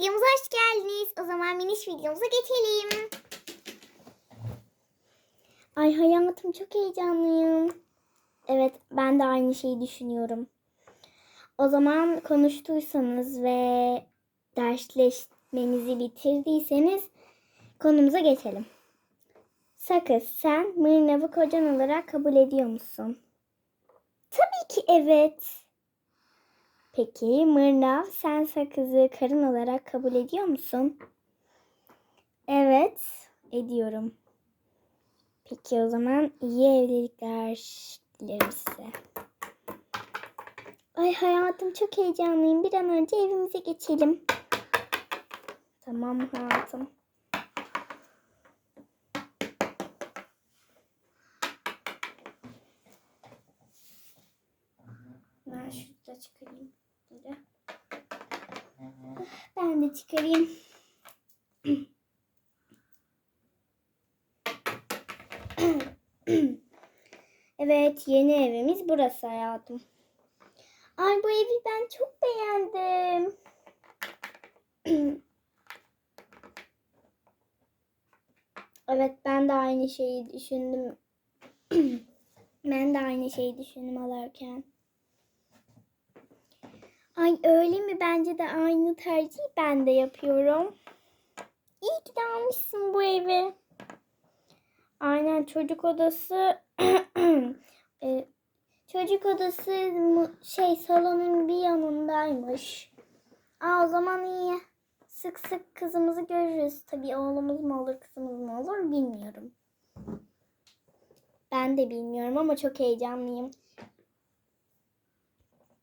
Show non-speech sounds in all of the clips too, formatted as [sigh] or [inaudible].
videomuza hoş geldiniz. O zaman miniş videomuza geçelim. Ay hayatım çok heyecanlıyım. Evet ben de aynı şeyi düşünüyorum. O zaman konuştuysanız ve dersleşmenizi bitirdiyseniz konumuza geçelim. Sakız sen Mırnav'ı kocan olarak kabul ediyor musun? Tabii ki evet. Peki Mırnav sen Sakız'ı karın olarak kabul ediyor musun? Evet ediyorum. Peki o zaman iyi evlilikler dilerim size. Ay hayatım çok heyecanlıyım. Bir an önce evimize geçelim. Tamam hayatım. Ben şunu da çıkarayım. Böyle. Ben de çıkarayım. evet yeni evimiz burası hayatım. Ay bu evi ben çok beğendim. evet ben de aynı şeyi düşündüm. ben de aynı şeyi düşündüm alarken. Ay öyle mi? Bence de aynı tercihi ben de yapıyorum. İyi ki de almışsın bu evi. Aynen çocuk odası [clears throat] e, çocuk odası şey salonun bir yanındaymış. Aa o zaman iyi. Sık sık kızımızı görürüz. Tabii oğlumuz mu olur kızımız mı olur bilmiyorum. Ben de bilmiyorum ama çok heyecanlıyım.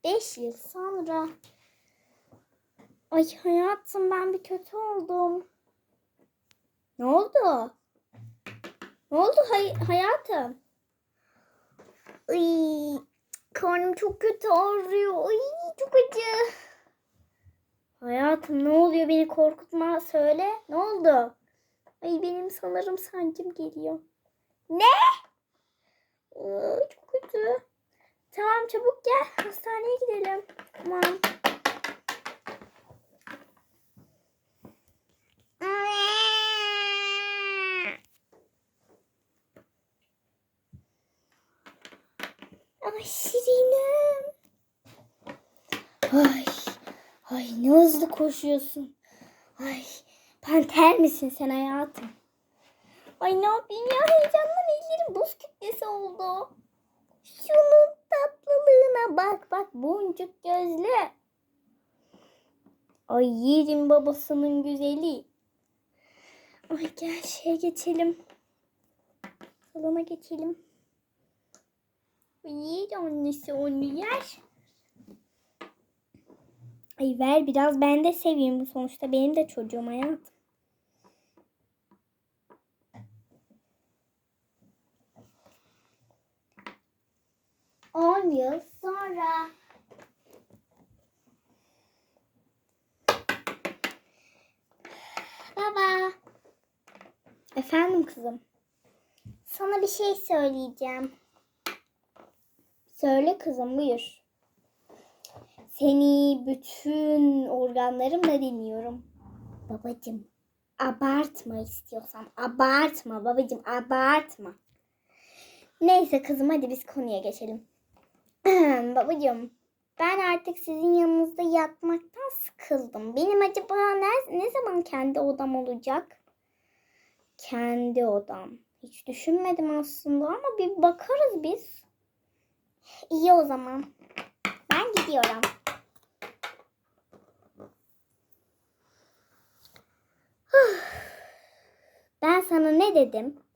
5 yıl sonra. Ay hayatım ben bir kötü oldum. Ne oldu? Ne oldu hay- hayatım? Ay, karnım çok kötü ağrıyor. Ay, çok acı. Hayatım ne oluyor beni korkutma söyle. Ne oldu? Ay benim sanırım sancım geliyor. Ne? Ay, çok kötü. Çabuk gel. Hastaneye gidelim. Tamam. Ay Şirinim. Ay, ay ne hızlı koşuyorsun. Ay, panter misin sen hayatım? Ay ne yapayım ya heyecandan ellerim buz kütlesi oldu. Şunun tatlılığına bak bak boncuk gözlü. Ay yerim babasının güzeli. Ay gel şeye geçelim. Salona geçelim. Yer annesi onu yer. Ay ver biraz ben de seveyim bu sonuçta benim de çocuğum hayatım. On yıl sonra. Baba. Efendim kızım. Sana bir şey söyleyeceğim. Söyle kızım buyur. Seni bütün organlarımla dinliyorum. Babacım abartma istiyorsan. Abartma babacım abartma. Neyse kızım hadi biz konuya geçelim. [clears throat] babacım ben artık sizin yanınızda yatmaktan sıkıldım. Benim acaba ne, ne zaman kendi odam olacak? Kendi odam. Hiç düşünmedim aslında ama bir bakarız biz. İyi o zaman. Ben gidiyorum. [sighs] Ben sana ne dedim?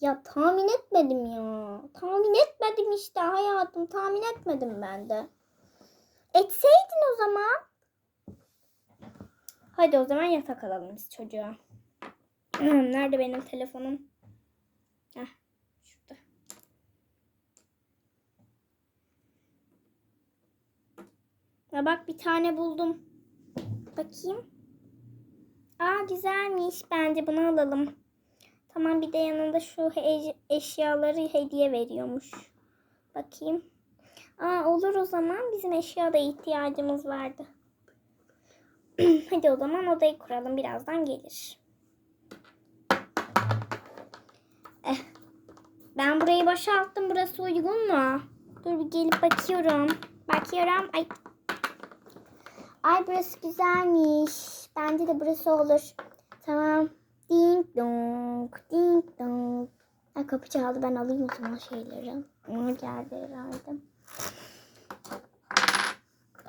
Ya tahmin etmedim ya. Tahmin etmedim işte hayatım. Tahmin etmedim ben de. Etseydin o zaman. Hadi o zaman yatak alalım biz çocuğa. Nerede benim telefonum? Heh, şurada. Ya bak bir tane buldum. Bakayım. Aa güzelmiş. Bence bunu alalım. Tamam bir de yanında şu he- eşyaları hediye veriyormuş. Bakayım. Aa olur o zaman. Bizim eşyada ihtiyacımız vardı. [clears throat] Hadi o zaman odayı kuralım. Birazdan gelir. Eh, ben burayı boşalttım. Burası uygun mu? Dur bir gelip bakıyorum. Bakıyorum. Ay. Ay burası güzelmiş. Bence de burası olur. Tamam. Ding dong. Ding dong. Ay kapı çaldı. Ben alayım o zaman şeyleri. Onlar geldi herhalde.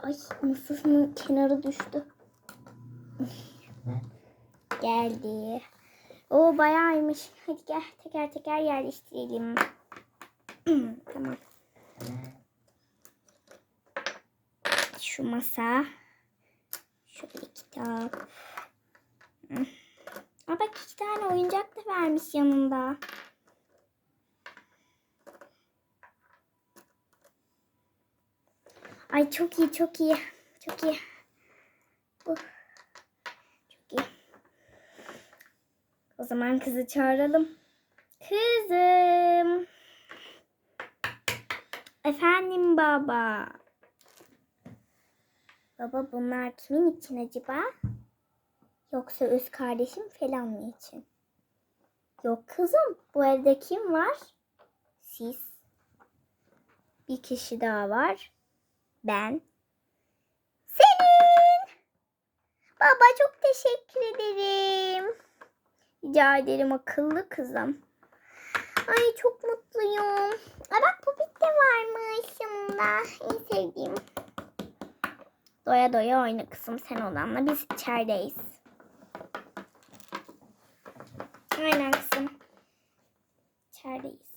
Ay masasının kenarı düştü. [laughs] Geldi. O bayağıymış. Hadi gel teker teker yerleştirelim. [clears throat] tamam. Şu masa. Şöyle kitap. Bak iki tane oyuncak da vermiş yanında. Ay çok iyi çok iyi. Çok iyi. Uh. Çok iyi. O zaman kızı çağıralım. Kızım. Efendim baba. Baba bunlar kimin için acaba? Yoksa öz kardeşim falan mı için? Yok kızım. Bu evde kim var? Siz. Bir kişi daha var. Ben. Senin. Baba çok teşekkür ederim. Rica ederim akıllı kızım. Ay çok mutluyum. Ay bak popit de varmış yanında. En sevdiğim. Doya doya oyna kızım sen odanla. Biz içerideyiz. Aynen kızım. İçerideyiz.